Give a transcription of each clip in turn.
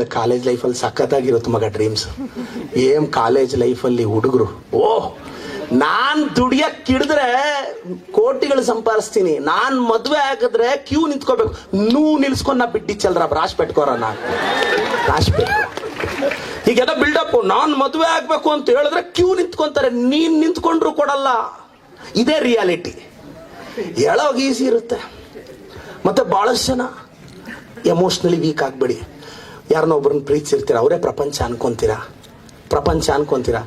ಒಳ್ಳೆ ಕಾಲೇಜ್ ಲೈಫಲ್ಲಿ ಸಖತ್ತಾಗಿರುತ್ತೆ ಮಗ ಡ್ರೀಮ್ಸ್ ಏಮ್ ಕಾಲೇಜ್ ಲೈಫಲ್ಲಿ ಹುಡುಗರು, ಓ, ನಾನ್ ದುಡಿಯಕ್ ಕಿಡಿದ್ರೆ ಕೋಟಿಗಳು ಸಂಪಾದಿಸ್ತೀನಿ. ನಾನ್ ಮದ್ವೆ ಆಗಿದ್ರೆ ಕ್ಯೂ ನಿಂತ್ಕೋಬೇಕು. ನೂ ನಿಲ್ಸ್ಕೊಂಡ್ ನಾ ಬಿಟ್ಟಿಚ್ಚಲ್ರ ರಾಶ್ ಪೆಟ್ಕೋರ ನಾ ರಾಶ್ ಪೆಟ್ಕೋ ಈಗೆಲ್ಲ ಬಿಲ್ಡಪ್ ನಾನ್ ಮದ್ವೆ ಆಗ್ಬೇಕು ಅಂತ ಹೇಳಿದ್ರೆ ಕ್ಯೂ ನಿಂತ್ಕೊಂತಾರೆ. ನೀನ್ ನಿಂತ್ಕೊಂಡ್ರು ಕೊಡಲ್ಲ. ಇದೇ ರಿಯಾಲಿಟಿ ಹೇಳೋಗ ಈಸಿ ಇರುತ್ತೆ. ಮತ್ತೆ ಬಹಳಷ್ಟು ಜನ ಎಮೋಷ್ನಲಿ ವೀಕ್ ಆಗ್ಬೇಡಿ. ಯಾರನ್ನೋ ಒಬ್ರನ್ನ ಪ್ರೀತಿಸಿರ್ತೀರ, ಅವರೇ ಪ್ರಪಂಚ ಅನ್ಕೊಂತೀರಾ? ಪ್ರಪಂಚ ಅನ್ಕೊಂತೀರಾ?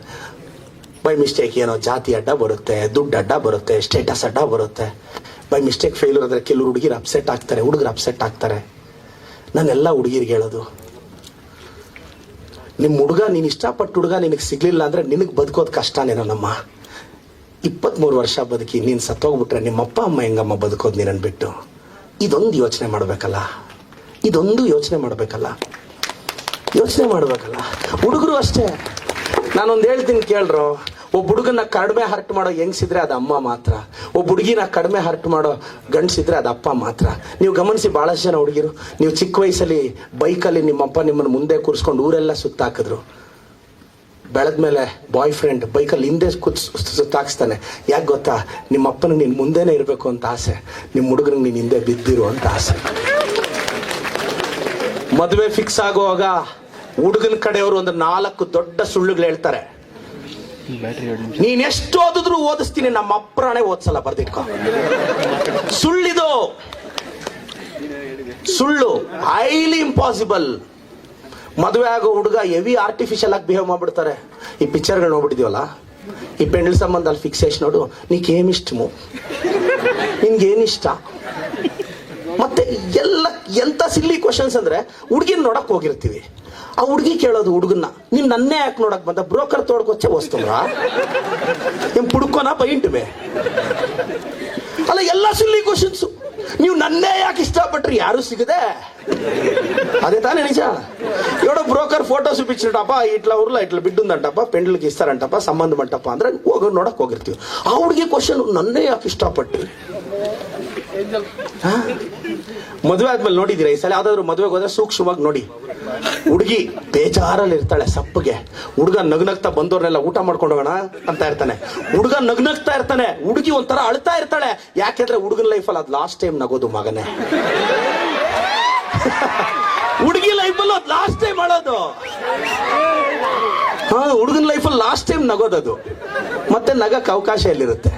ಬೈ ಮಿಸ್ಟೇಕ್ ಏನೋ ಜಾತಿ ಅಡ್ಡ ಬರುತ್ತೆ, ದುಡ್ಡು ಅಡ್ಡ ಬರುತ್ತೆ ಸ್ಟೇಟಸ್ ಅಡ್ಡ ಬರುತ್ತೆ. ಬೈ ಮಿಸ್ಟೇಕ್ ಫೇಲ್ಯೂರ್ ಆದರೆ ಕೆಲವರು ಹುಡುಗಿರು ಅಪ್ಸೆಟ್ ಆಗ್ತಾರೆ, ಹುಡುಗರು ಅಪ್ಸೆಟ್ ಆಗ್ತಾರೆ. ನಾನೆಲ್ಲ ಹುಡುಗಿರಿಗೆ ಹೇಳೋದು. ನಿಮ್ಮ ಹುಡುಗ, ನೀನು ಇಷ್ಟಪಟ್ಟು ಹುಡುಗ ನಿನಗೆ ಸಿಗಲಿಲ್ಲ ಅಂದರೆ ನಿನಗೆ ಬದುಕೋದು ಕಷ್ಟನೇನೋ ನಮ್ಮ ಇಪ್ಪತ್ಮೂರು ವರ್ಷ ಬದುಕಿ ನೀನು ಸತ್ತೋಗ್ಬಿಟ್ರೆ ನಿಮ್ಮ ಅಪ್ಪ ಅಮ್ಮ ಹೆಂಗಮ್ಮ ಬದುಕೋದು ನೀನನ್ನು ಬಿಟ್ಟು? ಇದೊಂದು ಯೋಚನೆ ಮಾಡಬೇಕಲ್ಲ? ಇದೊಂದು ಯೋಚನೆ ಮಾಡಬೇಕಲ್ಲ? ಯೋಚನೆ ಮಾಡಬೇಕಲ್ಲ. ಹುಡುಗರು ಅಷ್ಟೇ. ನಾನೊಂದು ಹೇಳ್ತೀನಿ ಕೇಳ್ರು. ಒಬ್ಬ ಹುಡುಗನ ಕಡಿಮೆ ಹರ್ಟ್ ಮಾಡೋ ಹೆಂಗ್ಸಿದ್ರೆ ಅದು ಅಮ್ಮ ಮಾತ್ರ. ಒಬ್ಬ ಹುಡುಗಿನ ಕಡಿಮೆ ಹರ್ಟ್ ಮಾಡೋ ಗಂಡಸಿದ್ರೆ ಅದು ಅಪ್ಪ ಮಾತ್ರ. ನೀವು ಗಮನಿಸಿ ಭಾಳಷ್ಟು ಜನ ಹುಡುಗಿರು, ನೀವು ಚಿಕ್ಕ ವಯಸ್ಸಲ್ಲಿ ಬೈಕಲ್ಲಿ ನಿಮ್ಮಪ್ಪ ನಿಮ್ಮನ್ನು ಮುಂದೆ ಕೂರಿಸ್ಕೊಂಡು ಊರೆಲ್ಲ ಸುತ್ತಾಕಿದ್ರು. ಬೆಳೆದ್ಮೇಲೆ ಬಾಯ್ ಫ್ರೆಂಡ್ ಬೈಕಲ್ಲಿ ಹಿಂದೆ ಕೂತ್ ಸುತ್ತಾಕ್ಸ್ತಾನೆ. ಯಾಕೆ ಗೊತ್ತಾ? ನಿಮ್ಮ ಅಪ್ಪನಿಗೆ ನೀನು ಮುಂದೆನೇ ಇರಬೇಕು ಅಂತ ಆಸೆ. ನಿಮ್ಮ ಹುಡುಗನಿಗೆ ನೀನು ಹಿಂದೆ ಬಿದ್ದಿರು ಅಂತ ಆಸೆ. ಮದುವೆ ಫಿಕ್ಸ್ ಆಗುವಾಗ ಹುಡುಗನ ಕಡೆಯವರು ಒಂದು ನಾಲ್ಕು ದೊಡ್ಡ ಸುಳ್ಳುಗಳು ಹೇಳ್ತಾರೆ. ನೀನ್ ಎಷ್ಟು ಓದಿದ್ರು ಓದಿಸ್ತೀನಿ ನಮ್ಮ ಅಪ್ರಾಣೆ ಓದ್ಸಲ್ಲ ಬರ್ದಿಟ್ಕೊ. ಸುಳ್ಳಿದು. ಸುಳ್ಳು ಹೈಲಿ ಇಂಪಾಸಿಬಲ್ ಮದುವೆ ಆಗೋ ಹುಡುಗ ಹೆವಿ ಆರ್ಟಿಫಿಷಿಯಲ್ ಆಗಿ ಬಿಹೇವ್ ಮಾಡ್ಬಿಡ್ತಾರೆ. ಈ ಪಿಕ್ಚರ್ಗಳು ನೋಡ್ಬಿಟ್ಟಿದೀವಲ್ಲ? ಈ ಪೆಂಡಲ್ ಸಂಬಂಧ ಅಲ್ಲಿ ಫಿಕ್ಸೇಷನ್ ನೋಡು ನೀಕೇಮಿಷ್ಟಮು ನಿನ್ಗೇನಿಷ್ಟ? ಎಂತ ಸಿಲ್ಲಿ ಕ್ವಶನ್ಸ್ ಅಂದ್ರೆ ಹುಡುಗಿನ ನೋಡಕ್ಕೆ ಹೋಗಿರ್ತೀವಿ. ಆ ಹುಡುಗಿ ಕೇಳೋದು ಹುಡುಗನ್ನ, ನೀನು ನನ್ನೇ ಯಾಕೆ ನೋಡಕ್ಕೆ ಬಂದ? ಬ್ರೋಕರ್ ತೋಡ್ಕೊಚ್ಚೆ ವಸ್ತುವಾ ನಿಮ್ ಪುಡ್ಕೋನ ಬೈಂಟ್ಮೆ ಅಲ್ಲ, ಎಲ್ಲ ಸಿಲ್ಲಿ ಕ್ವಶನ್ಸ್ ನೀವು ನನ್ನೇ ಯಾಕೆ ಇಷ್ಟಪಟ್ರಿ? ಯಾರು ಸಿಗದೆ? ಅದೇ ತಾನೇ ನಿಜ. ಬ್ರೋಕರ್ ఫోటోస్ చూపించినటప్ప ಇಟ್ಲ ఊర్లో ಇಟ್ಲ బిడ్డ ఉందంటಪ್ಪ ಪೆಂಡ್ಲಿಗೆ ಇಸ್ತಾರಂಟಪ್ಪ, ಸಂಬಂಧ ಮಂಟಪ ಅಂದ್ರೆ ಹೋಗೋ ನೋಡಕ್ ಹೋಗಿರ್ತೀವಿ. ಆ ಹುಡುಗಿ ಕ್ವಶನ್ ನನ್ನೇ ಯಾಕೆ ಇಷ್ಟಪಟ್ಟು ಮದುವೆ ಆದ್ಮೇಲೆ ನೋಡಿದಿರ ಈ ಸಲ? ಯಾವ್ದಾದ್ರು ಮದುವೆಗೆ ಹೋದ್ರೆ ಸೂಕ್ಷ್ಮವಾಗಿ ನೋಡಿ. ಹುಡುಗಿ ಬೇಜಾರಲ್ಲಿ ಇರ್ತಾಳೆ ಸಪ್ಪಗೆ. ಹುಡುಗ ನಗ್ನಗ್ತಾ ಬಂದವ್ರನ್ನೆಲ್ಲ ಊಟ ಮಾಡ್ಕೊಂಡು ಹೋಗೋಣ ಅಂತ ಇರ್ತಾನೆ. ಹುಡುಗ ನಗ್ನಗ್ತಾ ಇರ್ತಾನೆ. ಹುಡುಗಿ ಒಂಥರ ಅಳ್ತಾ ಇರ್ತಾಳೆ. ಯಾಕೆಂದ್ರೆ ಹುಡುಗನ ಲೈಫಲ್ಲಿ ಅದು ಲಾಸ್ಟ್ ಟೈಮ್ ನಗೋದು ಮಗನೇ. ಹುಡುಗಿ ಲೈಫಲ್ಲಿ ಅದು ಲಾಸ್ಟ್ ಟೈಮ್ ಅಳೋದು ಹಾ, ಹುಡುಗನ ಲೈಫಲ್ಲಿ ಲಾಸ್ಟ್ ಟೈಮ್ ನಗೋದದು ಮತ್ತೆ ನಗಕ್ಕೆ ಅವಕಾಶ ಎಲ್ಲಿರುತ್ತೆ?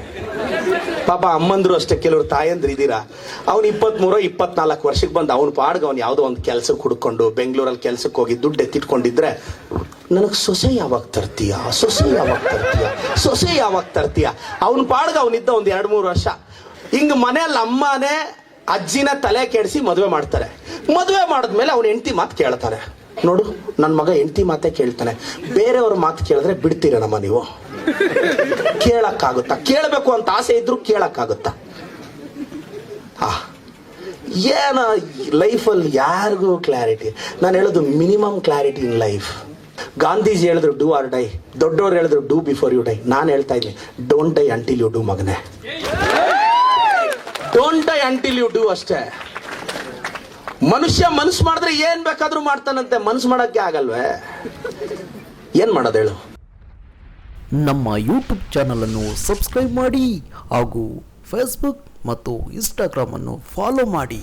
ಪಾಪ ಅಮ್ಮಂದ್ರು ಅಷ್ಟೇ, ಕೆಲವರು ತಾಯಂದ್ರು ಇದ್ದೀರಾ? ಅವ್ನು ಇಪ್ಪತ್ಮೂರೋ, ಇಪ್ಪತ್ನಾಲ್ಕು ವರ್ಷಕ್ಕೆ ಬಂದು ಅವ್ನ ಪಾಡ್ಗೆ ಅವ್ನು ಯಾವುದೋ ಒಂದು ಕೆಲ್ಸಕ್ಕೆ ಹುಡ್ಕೊಂಡು ಬೆಂಗಳೂರಲ್ಲಿ ಕೆಲಸಕ್ಕೆ ಹೋಗಿ ದುಡ್ಡು ಎತ್ತಿಟ್ಕೊಂಡಿದ್ರೆ, ನನಗೆ ಸೊಸೆ ಯಾವಾಗ ತರ್ತೀಯ? ಸೊಸೆ ಯಾವಾಗ ತರ್ತೀಯ? ಸೊಸೆ ಯಾವಾಗ ತರ್ತೀಯ? ಅವ್ನ ಪಾಡ್ಗೆ ಅವನಿದ್ದ ಒಂದು ಎರಡು ಮೂರು ವರ್ಷ. ಹಿಂಗೆ ಮನೆಯಲ್ಲಿ ಅಮ್ಮನೇ ಅಜ್ಜಿನ ತಲೆ ಕೆಡಿಸಿ ಮದುವೆ ಮಾಡ್ತಾರೆ. ಮದುವೆ ಮಾಡಿದ್ಮೇಲೆ ಅವ್ನ ಹೆಂಡತಿ ಮಾತು ಕೇಳ್ತಾನೆ ನೋಡು ನನ್ನ ಮಗ ಹೆಂಡತಿ ಮಾತೇ ಕೇಳ್ತಾನೆ. ಬೇರೆಯವ್ರ ಮಾತು ಕೇಳಿದ್ರೆ ಬಿಡ್ತೀರನಮ್ಮ ನೀವು? ಕೇಳಕ್ಕಾಗುತ್ತಾ? ಕೇಳಬೇಕು ಅಂತ ಆಸೆ ಇದ್ರು ಕೇಳಕ್ಕಾಗುತ್ತಾ? ಆ, ಏನ ಲೈಫಲ್ಲಿ ಯಾರಿಗೂ ಕ್ಲಾರಿಟಿ, ನಾನು ಹೇಳೋದು minimum clarity in life. Gandhiji ಹೇಳಿದ್ರು ಡೂ ಆರ್ ಡೈ ದೊಡ್ಡವ್ರು ಹೇಳಿದ್ರು ಡೂ ಬಿಫೋರ್ ಯು ಡೈ ನಾನು ಹೇಳ್ತಾ ಇದ್ದೀನಿ don't die until you do ಮಗನೇ. Don't die until you do ಅಷ್ಟೇ. ಮನುಷ್ಯ ಮನಸ್ಸು ಮಾಡಿದ್ರೆ ಏನ್ ಬೇಕಾದ್ರೂ ಮಾಡ್ತಾನಂತೆ. ಮನ್ಸು ಮಾಡಕ್ಕೆ ಆಗಲ್ವೇ? ಏನ್ ಮಾಡೋದು ಹೇಳು? ನಮ್ಮ ಯೂಟ್ಯೂಬ್ ಚಾನಲನ್ನು ಸಬ್ಸ್ಕ್ರೈಬ್ ಮಾಡಿ ಹಾಗೂ ಫೇಸ್ಬುಕ್ ಮತ್ತು ಇನ್ಸ್ಟಾಗ್ರಾಮನ್ನು ಫಾಲೋ ಮಾಡಿ.